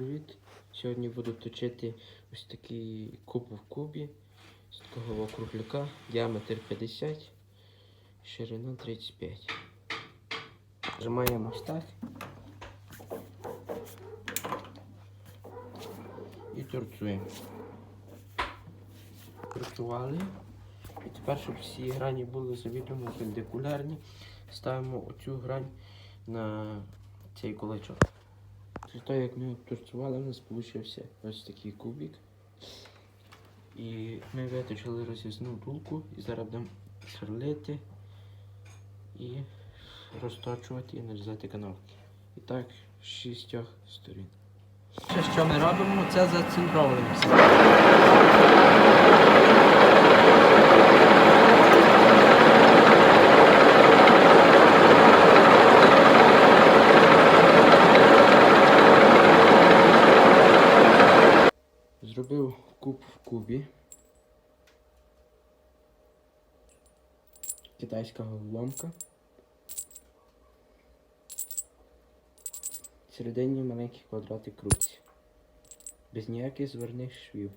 привіт! Сьогодні буду точити ось такий куб в кубі з такого кругляка, діаметр 50, ширина 35. Зжимаємо ось так. І торцуємо. Торцували. І тепер, щоб всі грані були завідомо перпендикулярні, ставимо оцю грань на цей кулачок. Після того, як ми обторцували, у нас вийшов ось такий кубик. І ми виточили роз'ясну дулку і зараз будемо шарлити і розточувати і нарізати канавки. І так, з шістьох сторін. Що ми робимо, це зацентровуємо Зробив куб в кубі. Китайська головоломка. Всередині маленький квадратик круці. Без ніяких зверних швів.